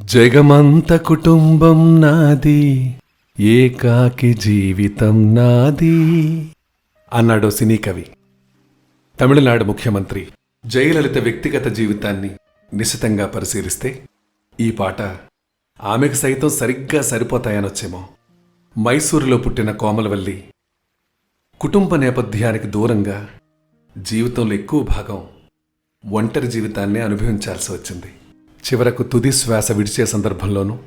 జగమంత కుటుంబం నాది ఏకాకి జీవితం నాది అన్నాడు సినీ కవి. తమిళనాడు ముఖ్యమంత్రి జయలలిత వ్యక్తిగత జీవితాన్ని నిశితంగా పరిశీలిస్తే ఈ పాట ఆమెకు సైతం సరిగ్గా సరిపోతాయనొచ్చేమో. మైసూరులో పుట్టిన కోమలవల్లి కుటుంబ నేపథ్యానికి దూరంగా జీవితంలో ఎక్కువ భాగం ఒంటరి జీవితాన్నే అనుభవించాల్సి వచ్చింది. చివరకు తుది శ్వాస విడిచే సందర్భంలోనూ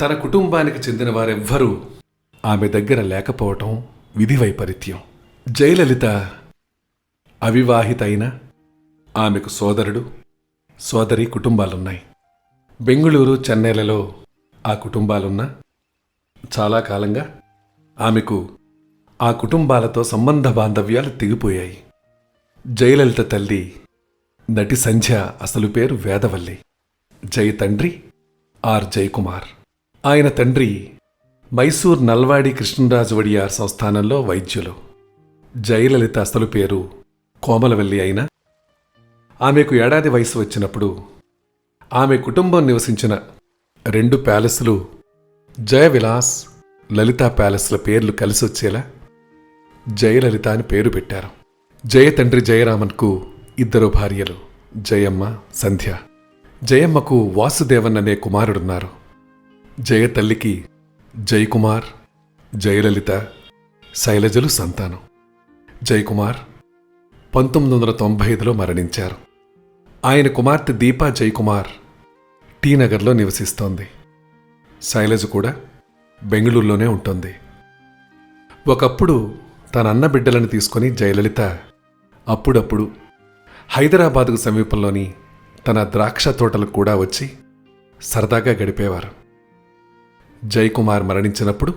తన కుటుంబానికి చెందిన వారెవ్వరూ ఆమె దగ్గర లేకపోవటం విధి వైపరీత్యం. జయలలిత అవివాహిత అయిన ఆమెకు సోదరుడు సోదరి కుటుంబాలున్నాయి. బెంగుళూరు చెన్నైలలో ఆ కుటుంబాలున్నా చాలా కాలంగా ఆమెకు ఆ కుటుంబాలతో సంబంధ బాంధవ్యాలు తెగిపోయాయి. జయలలిత తల్లి నటి సంధ్య అసలు పేరు వేదవల్లి. జై తండ్రి ఆర్ జయకుమార్ ఆయన తండ్రి మైసూర్ నల్వాడి కృష్ణరాజు వడియార్ సంస్థానంలో వైద్యులు. జయలలిత అసలు పేరు కోమలవెల్లి అయినా. ఆమెకు ఏడాది వయసు వచ్చినప్పుడు ఆమె కుటుంబం నివసించిన రెండు ప్యాలెస్లు జయ విలాస్ లలితా ప్యాలెస్ల పేర్లు కలిసొచ్చేలా జయలలిత అని పేరు పెట్టారు. జయ తండ్రి జయరామన్కు ఇద్దరు భార్యలు జయమ్మ సంధ్య. జయమ్మకు వాసుదేవన్ అనే కుమారుడున్నారు. జయ తల్లికి జయకుమార్ జయలలిత శైలజలు సంతానం. జయకుమార్ పంతొమ్మిది వందల తొంభై ఐదులో మరణించారు. ఆయన కుమార్తె దీపా జయకుమార్ టీ నగర్లో నివసిస్తోంది. శైలజ కూడా బెంగళూరులోనే ఉంటుంది. ఒకప్పుడు తన అన్న బిడ్డలను తీసుకొని జయలలిత అప్పుడప్పుడు హైదరాబాదుకు సమీపంలోని తన ద్రాక్ష తోటలకు కూడా వచ్చి సరదాగా గడిపేవారు. జయకుమార్ మరణించినప్పుడు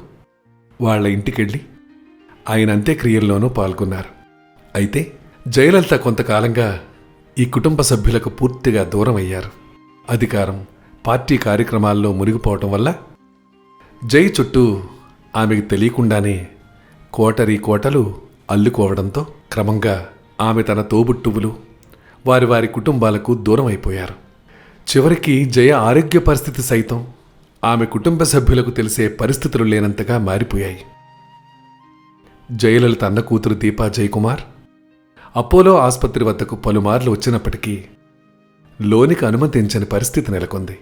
వాళ్ళ ఇంటికెళ్ళి ఆయన అంత్యక్రియల్లోనూ పాల్గొన్నారు. అయితే జయలలిత కొంతకాలంగా ఈ కుటుంబ సభ్యులకు పూర్తిగా దూరం అయ్యారు అధికారం పార్టీ కార్యక్రమాల్లో మునిగిపోవటం వల్ల జై చుట్టూ ఆమెకు తెలియకుండానే కోటరీ కోటలు అల్లుకోవడంతో క్రమంగా ఆమె తన తోబుట్టువులు వారి వారి కుటుంబాలకు దూరం అయిపోయారు. చివరికి జయ ఆరోగ్య పరిస్థితి సైతం ఆమె కుటుంబ సభ్యులకు తెలిసే పరిస్థితులు లేనంతగా మారిపోయాయి. జయలలిత అన్న కూతురు దీపా జయకుమార్ అపోలో ఆసుపత్రి వద్దకు పలుమార్లు వచ్చినప్పటికీ లోనికి అనుమతించని పరిస్థితి నెలకొంది.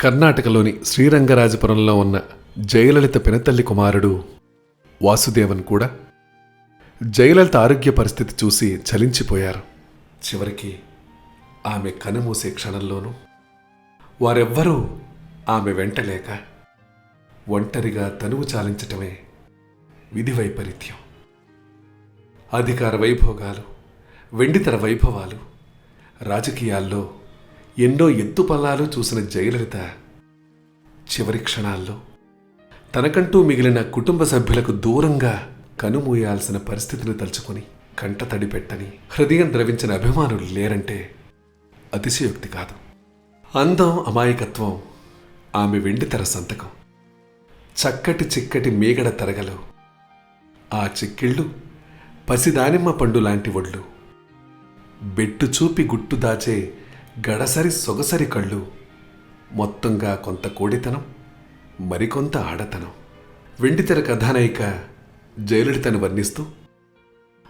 కర్ణాటకలోని శ్రీరంగరాజపురంలో ఉన్న జయలలిత పినతల్లి కుమారుడు వాసుదేవన్ కూడా జయలలిత ఆరోగ్య పరిస్థితి చూసి చలించిపోయారు. చివరికి ఆమె కనుమూసే క్షణంలోనూ వారెవ్వరూ ఆమె వెంటలేక ఒంటరిగా తనువు చాలించటమే విధి వైపరీత్యం. అధికార వైభోగాలు వెండితెర వైభవాలు రాజకీయాల్లో ఎన్నో ఎత్తుపల్లాలు చూసిన జయలలిత చివరి క్షణాల్లో తనకంటూ మిగిలిన కుటుంబ సభ్యులకు దూరంగా కనుమూయాల్సిన పరిస్థితిని తలుచుకొని కంట తడిపెట్టని హృదయం ద్రవించిన అభిమానులు లేరంటే అతిశయోక్తి కాదు. అందం అమాయకత్వం ఆమె వెండితెర సంతకం. చక్కటి చిక్కటి మేగడ తరగలు. ఆ చిక్కిళ్ళు పసిదానిమ్మ పండు లాంటి ఒళ్ళు. బెట్టు చూపి గుట్టు దాచే గడసరి సొగసరి కళ్ళు. మొత్తంగా కొంత కోడితనం మరికొంత ఆడతనం. వెండితెర కథానాయిక జయలలితను వర్ణిస్తూ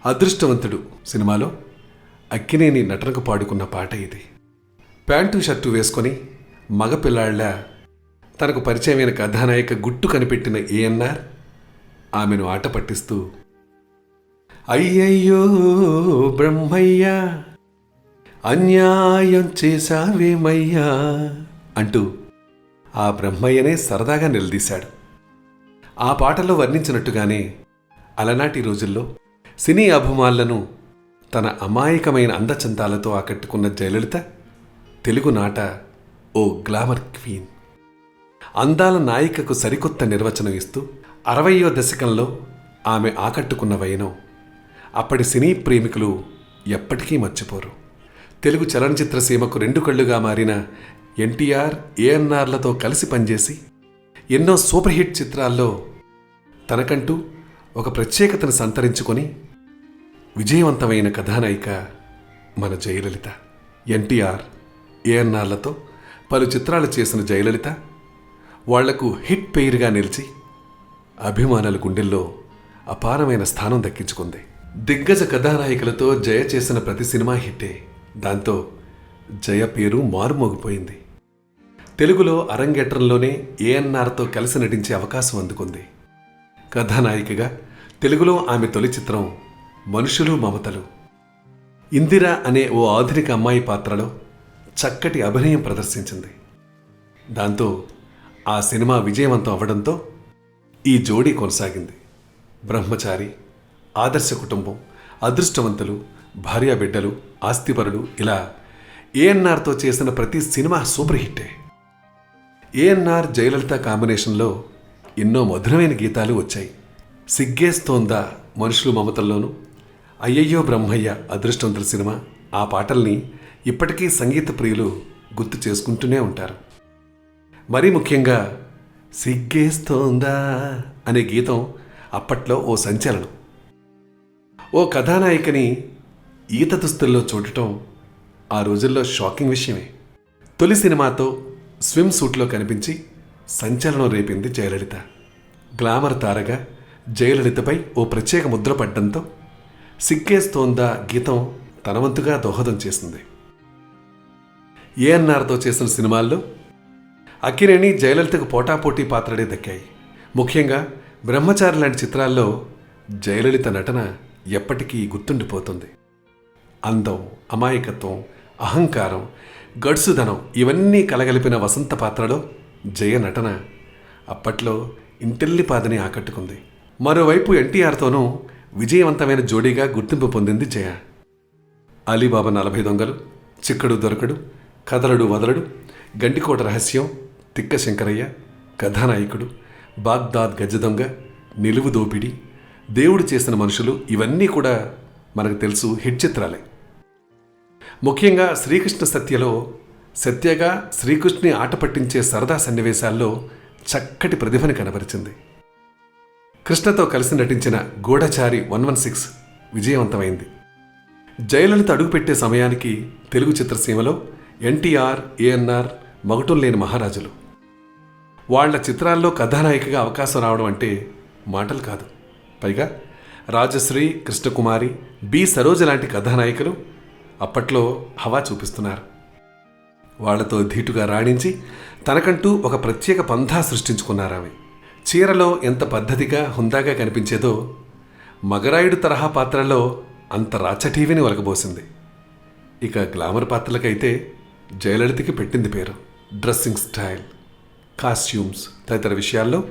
అదృష్టవంతుడు సినిమాలో అక్కినేని నటనకు పాడుకున్న పాట ఇది. ప్యాంటు షర్టు వేసుకొని మగపిల్లాళ్ళ తనకు పరిచయమైన కథానాయిక గుట్టు కనిపెట్టిన ఏఎన్ఆర్ ఆమెను ఆట పట్టిస్తూ అయ్యయ్యో బ్రహ్మయ్యా అన్యాయం చేశావేమయ్యా? అంటూ ఆ బ్రహ్మయ్యనే సరదాగా నిలదీశాడు. ఆ పాటలో వర్ణించినట్టుగానే అలనాటి రోజుల్లో సినీ అభిమానులను తన అమాయకమైన అందచందాలతో ఆకట్టుకున్న జయలలిత తెలుగునాట ఓ గ్లామర్ క్వీన్. అందాల నాయికకు సరికొత్త నిర్వచనం ఇస్తూ అరవయో దశకంలో ఆమె ఆకట్టుకున్న వైనం అప్పటి సినీ ప్రేమికులు ఎప్పటికీ మర్చిపోరు. తెలుగు చలనచిత్ర సీమకు రెండు కళ్ళుగా మారిన ఎన్టీఆర్ ఏఎన్ఆర్లతో కలిసి పనిచేసి ఎన్నో సూపర్ హిట్ చిత్రాల్లో తనకంటూ ఒక ప్రత్యేకతను సంతరించుకొని విజయవంతమైన కథానాయిక మన జయలలిత. ఎన్టీఆర్ ఏఎన్ఆర్లతో పలు చిత్రాలు చేసిన జయలలిత వాళ్ళకు హిట్ పెయిర్గా నిలిచి అభిమానుల గుండెల్లో అపారమైన స్థానం దక్కించుకుంది. దిగ్గజ కథానాయికలతో జయ చేసిన ప్రతి సినిమా హిట్టే దాంతో జయ పేరు మారుమోగిపోయింది. తెలుగులో అరంగేట్రంలోనే ఏఎన్ఆర్తో కలిసి నటించే అవకాశం అందుకుంది. కథానాయికగా తెలుగులో ఆమె తొలి చిత్రం మనుషులు మమతలు. ఇందిర అనే ఓ ఆధునిక అమ్మాయి పాత్రలో చక్కటి అభినయం ప్రదర్శించింది. దాంతో ఆ సినిమా విజయవంతం అవ్వడంతో ఈ జోడీ కొనసాగింది. బ్రహ్మచారి ఆదర్శ కుటుంబం అదృష్టవంతులు భార్యాబిడ్డలు ఆస్తిపరులు ఇలా ఏఎన్ఆర్తో చేసిన ప్రతి సినిమా సూపర్ హిట్టే. ఏఎన్ఆర్ జయలలిత కాంబినేషన్లో ఎన్నో మధురమైన గీతాలు వచ్చాయి. సిగ్గేస్తోందా మనుషులు మమతల్లోనూ? అయ్యయ్యో బ్రహ్మయ్య అదృష్టవంతుల సినిమా. ఆ పాటల్ని ఇప్పటికీ సంగీత ప్రియులు గుర్తు చేసుకుంటూనే ఉంటారు. మరీ ముఖ్యంగా సిగ్గేస్తోందా అనే గీతం అప్పట్లో ఓ సంచలనం. ఓ కథానాయికని ఈత దుస్తుల్లో చూడటం ఆ రోజుల్లో షాకింగ్ విషయమే. తొలి సినిమాతో స్విమ్ సూట్లో కనిపించి సంచలనం రేపింది జయలలిత. గ్లామర్ తారగా జయలలితపై ఓ ప్రత్యేక ముద్ర పడ్డంతో సిగ్గేస్తోందా గీతం తనవంతుగా దోహదం చేసింది. ఏఎన్ఆర్తో చేసిన సినిమాల్లో అక్కినేని జయలలితకు పోటాపోటీ పాత్రలే దక్కాయి. ముఖ్యంగా బ్రహ్మచారి లాంటి చిత్రాల్లో జయలలిత నటన ఎప్పటికీ గుర్తుండిపోతుంది. అందం అమాయకత్వం అహంకారం గడుసుదనం ఇవన్నీ కలగలిపిన వసంత పాత్రలో జయ నటన అప్పట్లో ఇంటెల్లిపాదని ఆకట్టుకుంది. మరోవైపు ఎన్టీఆర్తోనూ విజయవంతమైన జోడీగా గుర్తింపు పొందింది జయ. అలీబాబా నలభై దొంగలు చిక్కడు దొరకడు కదలడు వదలడు గండికోట రహస్యం తిక్క శంకరయ్య కథానాయకుడు బాగ్దాద్ గజ దొంగ నిలువు దోపిడి దేవుడు చేసిన మనుషులు ఇవన్నీ కూడా మనకు తెలుసు హిట్ చిత్రాలే. ముఖ్యంగా శ్రీకృష్ణ సత్యలో సత్యగా శ్రీకృష్ణుని ఆట పట్టించే సరదా సన్నివేశాల్లో చక్కటి ప్రతిభని కనబరిచింది. కృష్ణతో కలిసి నటించిన గూఢచారి వన్ వన్ సిక్స్ విజయవంతమైంది. జయలలిత అడుగుపెట్టే సమయానికి తెలుగు చిత్రసీమలో ఎన్టీఆర్ ఏఎన్ఆర్ మగటం లేని మహారాజులు. వాళ్ళ చిత్రాల్లో కథానాయికగా అవకాశం రావడం అంటే మాటలు కాదు. పైగా రాజశ్రీ కృష్ణకుమారి బి సరోజ లాంటి కథానాయికలు అప్పట్లో హవా చూపిస్తున్నారు. వాళ్ళతో ధీటుగా రాణించి తనకంటూ ఒక ప్రత్యేక పంథా సృష్టించుకున్నారు చీరలో ఎంత పద్ధతిగా హుందాగా కనిపించేదో మగరాయుడు తరహా పాత్రలో అంత రాచటీవిని ఒలకబోసింది. ఇక గ్లామర్ పాత్రలకైతే జయలలితకి పెట్టింది పేరు. డ్రెస్సింగ్ స్టైల్ కాస్ట్యూమ్స్ తదితర విషయాల్లో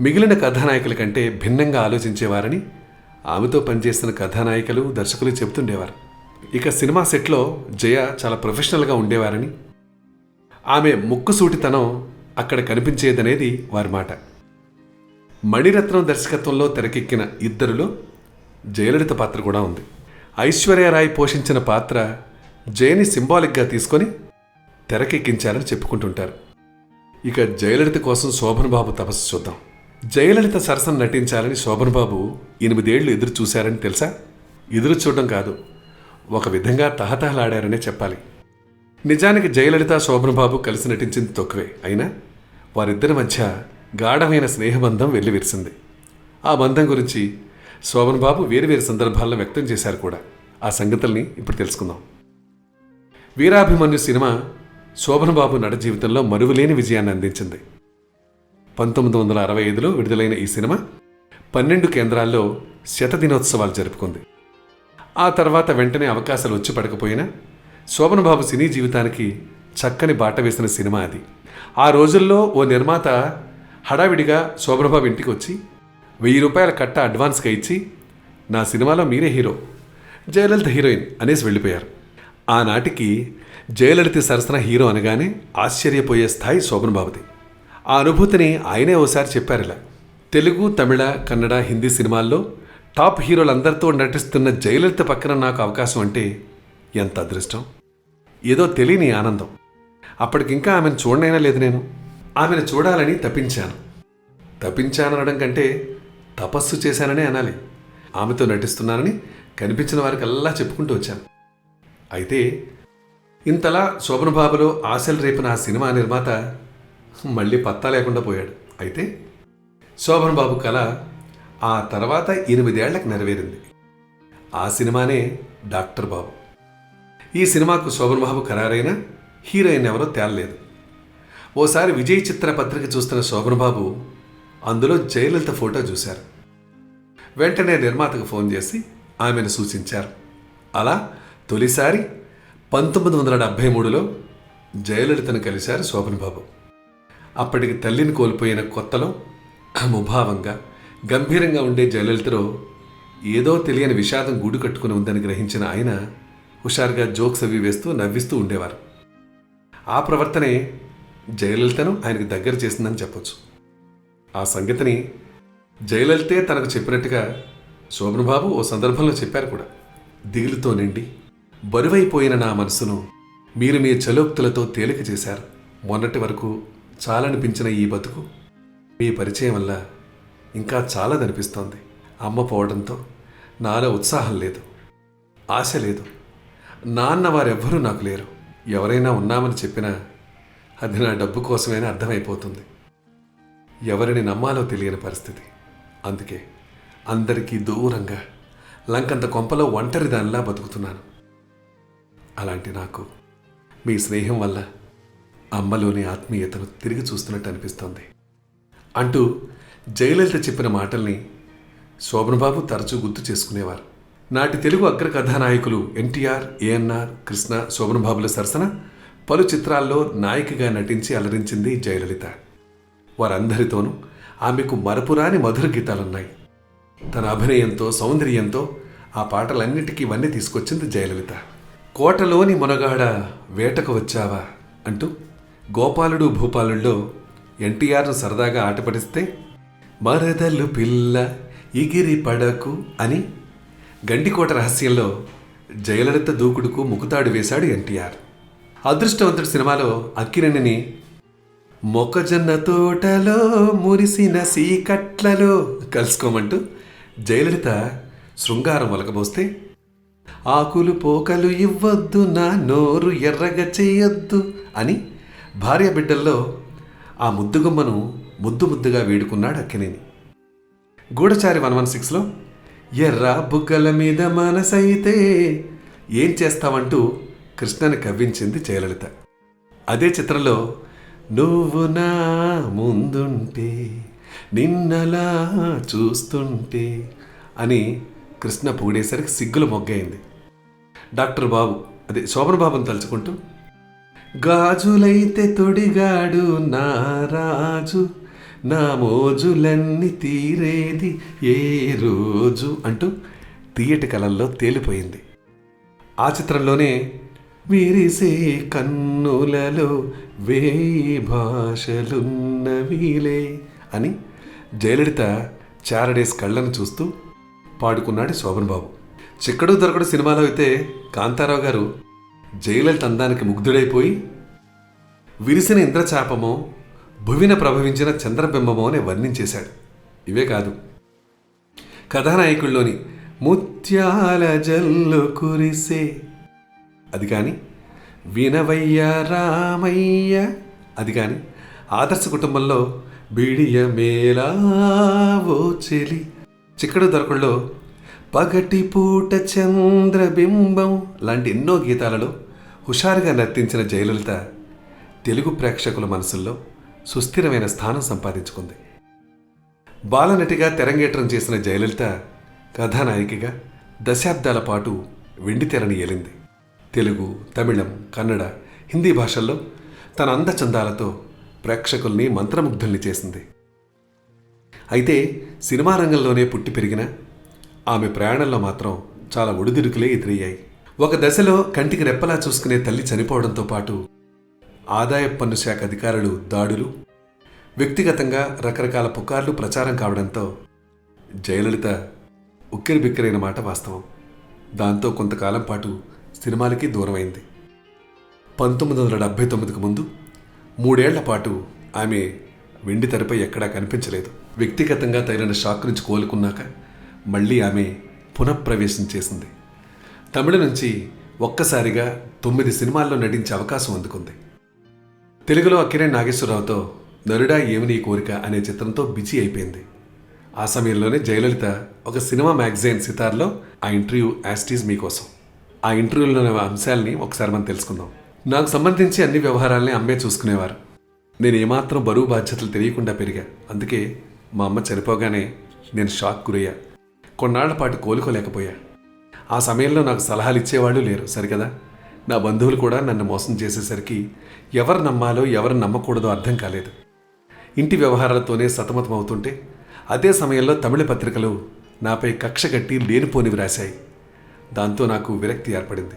మిగిలిన కథానాయకుల కంటే భిన్నంగా ఆలోచించేవారని ఆమెతో పనిచేసిన కథానాయికలు దర్శకులు చెబుతుండేవారు. ఇక సినిమా సెట్లో జయ చాలా ప్రొఫెషనల్గా ఉండేవారని. ఆమె ముక్కుసూటితనం అక్కడ కనిపించేదనేది వారి మాట. మణిరత్నం దర్శకత్వంలో తెరకెక్కిన ఇద్దరులో జయలలిత పాత్ర కూడా ఉంది. ఐశ్వర్యరాయ్ పోషించిన పాత్ర జయని సింబాలిక్గా తీసుకొని తెరకెక్కించారని చెప్పుకుంటుంటారు. ఇక జయలలిత కోసం శోభన్ బాబు తపస్సు చూద్దాం. జయలలిత సరసన నటించాలని శోభన్ బాబు ఎనిమిదేళ్ళు ఎదురు చూశారని తెలుసా? ఎదురు చూడడం కాదు ఒక విధంగా తహతహలాడారనే చెప్పాలి. నిజానికి జయలలిత శోభన్ బాబు కలిసి నటించింది తొక్కువే అయినా వారిద్దరి మధ్య గాఢమైన స్నేహబంధం వెల్లివిరిసింది. ఆ బంధం గురించి శోభన్ బాబు వేరు వేరు సందర్భాల్లో వ్యక్తం చేశారు కూడా. ఆ సంగతుల్ని ఇప్పుడు తెలుసుకుందాం. వీరాభిమన్యు సినిమా శోభన్ బాబు నట జీవితంలో మరువలేని విజయాన్ని అందించింది. పంతొమ్మిది వందల అరవై ఐదులో విడుదలైన ఈ సినిమా పన్నెండు కేంద్రాల్లో శత దినోత్సవాలు జరుపుకుంది. ఆ తర్వాత వెంటనే అవకాశాలు వచ్చి పడకపోయినా శోభన్ బాబు సినీ జీవితానికి చక్కని బాట వేసిన సినిమా అది. ఆ రోజుల్లో ఓ నిర్మాత హడావిడిగా శోభ్రబాబు ఇంటికి వచ్చి వెయ్యి రూపాయల కట్ట అడ్వాన్స్గా ఇచ్చి నా సినిమాలో మీరే హీరో జయలలిత హీరోయిన్ అనేసి వెళ్ళిపోయారు. ఆనాటికి జయలలిత సరసన హీరో అనగానే ఆశ్చర్యపోయే స్థాయి శోభన్ బాబుది. ఆ అనుభూతిని ఆయనే ఓసారి చెప్పారు ఇలా. తెలుగు తమిళ కన్నడ హిందీ సినిమాల్లో టాప్ హీరోలందరితో నటిస్తున్న జయలలిత పక్కన నాకు అవకాశం అంటే ఎంత అదృష్టం? ఏదో తెలియని ఆనందం. అప్పటికింకా ఆమెను చూడనైనా లేదు నేను. ఆమెను చూడాలని తప్పించాను తప్పించాననడం కంటే తపస్సు చేశాననే అనాలి. ఆమెతో నటిస్తున్నానని కనిపించిన వారికల్లా చెప్పుకుంటూ వచ్చాను. అయితే ఇంతలా శోభనబాబులో ఆశలు రేపిన ఆ సినిమా నిర్మాత మళ్ళీ పత్తా లేకుండా పోయాడు. అయితే శోభనబాబు కళ ఆ తర్వాత ఎనిమిదేళ్ళకు నెరవేరింది. ఆ సినిమానే డాక్టర్ బాబు. ఈ సినిమాకు శోభనబాబు ఖరారైన హీరోయిన్ ఎవరో తేలలేదు. ఓసారి విజయ్ చిత్ర పత్రిక చూస్తున్న శోభనబాబు అందులో జయలలిత ఫోటో చూశారు. వెంటనే నిర్మాతకు ఫోన్ చేసి ఆమెను సూచించారు. అలా తొలిసారి పంతొమ్మిది వందల డెబ్భై మూడులో జయలలితను కలిశారు శోభనబాబు. అప్పటికి తల్లిని కోల్పోయిన కొత్తలో ముభావంగా గంభీరంగా ఉండే జయలలితలో ఏదో తెలియని విషాదం గూడు కట్టుకుని ఉందని గ్రహించిన ఆయన హుషారుగా జోక్స్ అవి వేస్తూ నవ్విస్తూ ఉండేవారు. ఆ ప్రవర్తనే జయలలితను ఆయనకు దగ్గర చేసిందని చెప్పొచ్చు. ఆ సంగతిని జయలలితే తనకు చెప్పినట్టుగా శోభనబాబు ఓ సందర్భంలో చెప్పారు కూడా. దిగులుతో నిండి బరువైపోయిన నా మనసును మీరు మీ చలోక్తులతో తేలిక చేశారు. మొన్నటి వరకు చాలనిపించిన ఈ బతుకు మీ పరిచయం వల్ల ఇంకా చాలాదనిపిస్తోంది. అమ్మ పోవడంతో నాలో ఉత్సాహం లేదు ఆశ లేదు. నాన్న వారెవ్వరూ నాకు లేరు. ఎవరైనా ఉన్నామని చెప్పినా అది నా డబ్బు కోసమైనా అర్థమైపోతుంది. ఎవరిని నమ్మాలో తెలియని పరిస్థితి. అందుకే అందరికీ దూరంగా లంకంత కొంపలో ఒంటరి దానిలా బతుకుతున్నాను. అలాంటి నాకు మీ స్నేహం వల్ల అమ్మలోని ఆత్మీయతను తిరిగి చూస్తున్నట్టు అనిపిస్తోంది. అంటూ జయలలిత చెప్పిన మాటల్ని శోభనబాబు తరచూ గుర్తు చేసుకునేవారు. నాటి తెలుగు అగ్ర కథానాయకులు ఎన్టీఆర్ ఏఎన్ఆర్ కృష్ణ శోభనబాబుల సరసన పలు చిత్రాల్లో నాయికగా నటించి అలరించింది జయలలిత. వారందరితోనూ ఆమెకు మరపురాని మధుర గీతాలున్నాయి. తన అభినయంతో సౌందర్యంతో ఆ పాటలన్నిటికీ ఇవన్నీ తీసుకొచ్చింది జయలలిత. కోటలోని మునగాడ వేటకు వచ్చావా అంటూ గోపాలుడు భూపాలుల్లో ఎన్టీఆర్ను సరదాగా ఆటపడిస్తే మరదలు పిల్ల ఇగిరి పడకు అని గండికోట రహస్యంలో జయలలిత దూకుడుకు ముకుతాడు వేశాడు ఎన్టీఆర్. అదృష్టవంతుడు సినిమాలో అక్కిరణిని మొక్కజొన్న తోటలో మురిసిన సీకట్లలో కలుసుకోమంటూ జయలలిత శృంగారం ఒలకబోస్తే ఆకులు పోకలు ఇవ్వద్దు నా నోరు ఎర్రగా చేయొద్దు అని భార్య బిడ్డల్లో ఆ ముద్దుగుమ్మను ముద్దు ముద్దుగా వేడుకున్నాడు అక్కినేని గూఢచారి వన్ వన్ సిక్స్లో ఎర్ర బుగ్గల మీద మనసైతే ఏం చేస్తావంటూ కృష్ణని కవ్వించింది జయలలిత. అదే చిత్రంలో నువ్వు నా ముందుంటే నిన్నలా చూస్తుంటే అని కృష్ణ పొగిడేసరికి సిగ్గులు మొగ్గైంది. డాక్టర్ బాబు అదే శోభన బాబుని తలుచుకుంటూ గాజులైతే తొడిగాడు నా రాజు నా మోజులన్నీ తీరేది ఏ రోజు అంటూ తీయటి కళల్లో తేలిపోయింది. ఆ చిత్రంలోనే విరిసే కన్నులలో వేయి భాషలున్నవిలే అని జయలలిత చారడేస్ కళ్ళను చూస్తూ పాడుకున్నాడు శోభన్ బాబు చిక్కడు దొరకడు సినిమాలో అయితే కాంతారావు గారు జయలలిత అందానికి ముగ్ధుడైపోయి విరిసిన ఇంద్రచాపమో భువిన ప్రభవించిన చంద్రబింబమో అని వర్ణించేశాడు. ఇవే కాదు కథానాయకుల్లోని ముత్యాల జల్లు కురిసే అది కానీ వినవయ్య రామయ్య అది కానీ ఆదర్శ కుటుంబంలో బిడియ మేలా ఓ చెలి. చిక్కడు దొరకల్లో పగటి పూట చంద్రబింబం లాంటి ఎన్నో గీతాలలో హుషారుగా నర్తించిన జయలలిత తెలుగు ప్రేక్షకుల మనసుల్లో సుస్థిరమైన స్థానం సంపాదించుకుంది. బాలనటిగా తెరంగేట్రం చేసిన జయలలిత కథానాయికగా దశాబ్దాల పాటు వెండితెరని ఏలింది. తెలుగు తమిళం కన్నడ హిందీ భాషల్లో తన అందచందాలతో ప్రేక్షకుల్ని మంత్రముగ్ధుల్ని చేసింది. అయితే సినిమా రంగంలోనే పుట్టి పెరిగిన ఆమె ప్రయాణంలో మాత్రం చాలా ఒడిదుడుకులే ఎదురయ్యాయి. ఒక దశలో కంటికి రెప్పలా చూసుకునే తల్లి చనిపోవడంతో పాటు ఆదాయ పన్ను శాఖ అధికారులు దాడులు వ్యక్తిగతంగా రకరకాల పుకార్లు ప్రచారం కావడంతో జయలలిత ఉక్కిరి బిక్కిరైన మాట వాస్తవం. దాంతో కొంతకాలం పాటు సినిమాలకి దూరమైంది. పంతొమ్మిది వందల డెబ్భై తొమ్మిదికి ముందు మూడేళ్ళ పాటు ఆమె వెండి తెరపై ఎక్కడా కనిపించలేదు. వ్యక్తిగతంగా తగిలిన షాక్ నుంచి కోలుకున్నాక మళ్ళీ ఆమె పునఃప్రవేశం చేసింది. తమిళ నుంచి ఒక్కసారిగా తొమ్మిది సినిమాల్లో నటించే అవకాశం అందుకుంది. తెలుగులో అక్కినే నాగేశ్వరరావుతో నరుడా ఏమి కోరిక అనే చిత్రంతో బిజీ అయిపోయింది. ఆ సమయంలోనే జయలలిత ఒక సినిమా మ్యాగజైన్ సితార్లో ఆ ఇంటర్వ్యూ యాస్టీజ్ మీకోసం. ఆ ఇంటర్వ్యూలోని అంశాలని ఒకసారి మనం తెలుసుకుందాం. నాకు సంబంధించి అన్ని వ్యవహారాలని అమ్మే చూసుకునేవారు. నేను ఏమాత్రం బరువు బాధ్యతలు తెలియకుండా పెరిగా. అందుకే మా అమ్మ చనిపోగానే నేను షాక్ గురయ్యా. కొన్నాళ్ళ పాటు కోలుకోలేకపోయా. ఆ సమయంలో నాకు సలహాలు ఇచ్చేవాళ్ళు లేరు సరికదా నా బంధువులు కూడా నన్ను మోసం చేసేసరికి ఎవరు నమ్మాలో ఎవరు నమ్మకూడదో అర్థం కాలేదు. ఇంటి వ్యవహారాలతోనే సతమతం అవుతుంటే అదే సమయంలో తమిళ పత్రికలు నాపై కక్ష కట్టి లేనిపోనివి రాశాయి. దాంతో నాకు విరక్తి ఏర్పడింది.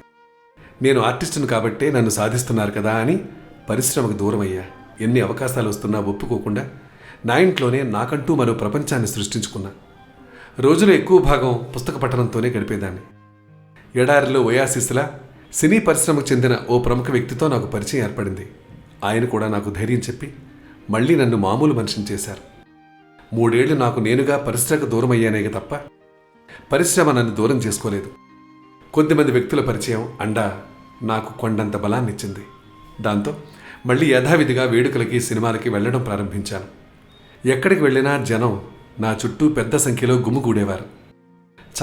నేను ఆర్టిస్టును కాబట్టే నన్ను సాధిస్తున్నారు కదా అని పరిశ్రమకు దూరమయ్యా. ఎన్ని అవకాశాలు వస్తున్నా ఒప్పుకోకుండా నా ఇంట్లోనే నాకంటూ మరో ప్రపంచాన్ని సృష్టించుకున్నా. రోజులో ఎక్కువ భాగం పుస్తక పఠనంతోనే గడిపేదాన్ని. ఎడారిలో ఓయాసిస్లా సినీ పరిశ్రమకు చెందిన ఓ ప్రముఖ వ్యక్తితో నాకు పరిచయం ఏర్పడింది. ఆయన కూడా నాకు ధైర్యం చెప్పి మళ్ళీ నన్ను మామూలు మనిషిని చేశారు. మూడేళ్ళు నాకు నేనుగా పరిశ్రమకు దూరం తప్ప పరిశ్రమ నన్ను దూరం చేసుకోలేదు. కొద్దిమంది వ్యక్తుల పరిచయం అండా నాకు కొండంత బలాన్నిచ్చింది. దాంతో మళ్ళీ యథావిధిగా వేడుకలకి సినిమాలకి వెళ్ళడం ప్రారంభించాను. ఎక్కడికి వెళ్ళినా జనం నా చుట్టూ పెద్ద సంఖ్యలో గుమ్ముగూడేవారు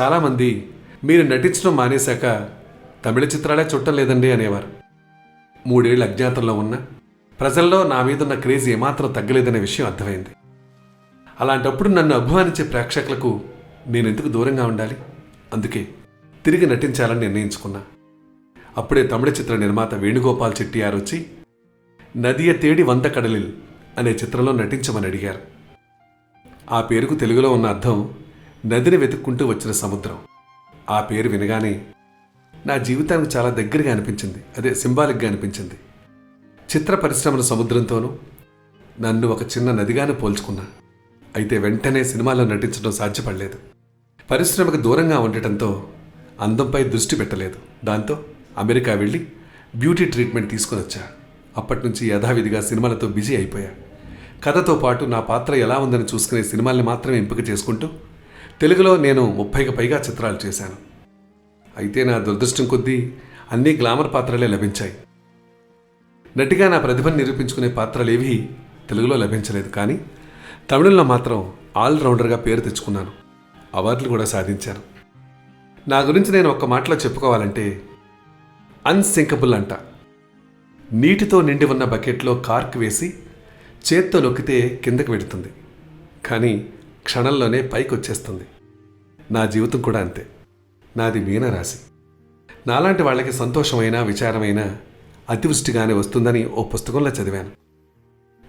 చాలామంది మీరు నటించడం మానేశాక తమిళ చిత్రాలే చుట్టం లేదండి అనేవారు. మూడేళ్ళు అజ్ఞాతంలో ఉన్న ప్రజల్లో నా మీదున్న క్రేజ్ ఏమాత్రం తగ్గలేదనే విషయం అర్థమైంది. అలాంటప్పుడు నన్ను అభిమానించే ప్రేక్షకులకు నేనెందుకు దూరంగా ఉండాలి? అందుకే తిరిగి నటించాలని నిర్ణయించుకున్నా. అప్పుడే తమిళ చిత్ర నిర్మాత వేణుగోపాల్ చెట్టియార్ వచ్చి నదియ తేడి వంత కడలిల్ అనే చిత్రంలో నటించమని అడిగారు. ఆ పేరుకు తెలుగులో ఉన్న అర్థం నదిని వెతుక్కుంటూ వచ్చిన సముద్రం ఆ పేరు వినగానే నా జీవితానికి చాలా దగ్గరగా అనిపించింది. అదే సింబాలిక్గా అనిపించింది. చిత్ర పరిశ్రమల సముద్రంతోనూ నన్ను ఒక చిన్న నదిగానే పోల్చుకున్నా. అయితే వెంటనే సినిమాలో నటించడం సాధ్యపడలేదు. పరిశ్రమకు దూరంగా ఉండటంతో అందంపై దృష్టి పెట్టలేదు. దాంతో అమెరికా వెళ్ళి బ్యూటీ ట్రీట్మెంట్ తీసుకుని వచ్చా. అప్పటి నుంచి యథావిధిగా సినిమాలతో బిజీ అయిపోయా. కథతో పాటు నా పాత్ర ఎలా ఉందని చూసుకునే సినిమాల్ని మాత్రమే ఎంపిక చేసుకుంటూ తెలుగులో నేను ముప్పైకి పైగా చిత్రాలు చేశాను. అయితే నా దురదృష్టం కొద్దీ అన్ని గ్లామర్ పాత్రలే లభించాయి. నటిగా నా ప్రతిభను నిరూపించుకునే పాత్రలేవి తెలుగులో లభించలేదు. కానీ తమిళంలో మాత్రం ఆల్రౌండర్గా పేరు తెచ్చుకున్నాను. అవార్డులు కూడా సాధించాను. నా గురించి నేను ఒక్క మాటలో చెప్పుకోవాలంటే అన్సింకబుల్ అంట. నీటితో నిండి ఉన్న బకెట్లో కార్క్ వేసి చేత్తో నొక్కితే కిందకు వెడుతుంది. కానీ క్షణంలోనే పైకి వచ్చేస్తుంది. నా జీవితం కూడా అంతే. నాది మీనరాశి నాలాంటి వాళ్ళకి సంతోషమైన విచారమైన అతివృష్టిగానే వస్తుందని ఓ పుస్తకంలో చదివాను.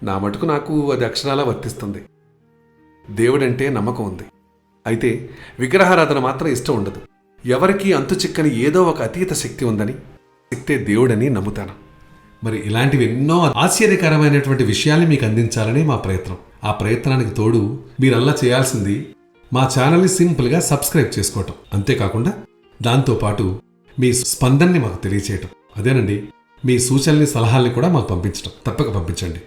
నా మటుకు నాకు అది అక్షరాలా వర్తిస్తుంది. దేవుడంటే నమ్మకం ఉంది. అయితే విగ్రహారాధన మాత్రం ఇష్టం ఉండదు. ఎవరికీ అంతు చిక్కని ఏదో ఒక అతీత శక్తి ఉందని శక్తే దేవుడని నమ్ముతాను. మరి ఇలాంటివి ఎన్నో ఆశ్చర్యకరమైనటువంటి విషయాల్ని మీకు అందించాలని మా ప్రయత్నం. ఆ ప్రయత్నానికి తోడు మీరల్లా చేయాల్సింది మా ఛానల్ని సింపుల్గా సబ్స్క్రైబ్ చేసుకోవటం. అంతేకాకుండా దాంతోపాటు మీ స్పందనని మాకు తెలియచేయటం. అదేనండి మీ సూచనల్ని సలహాల్ని కూడా మాకు పంపించడం తప్పక పంపించండి.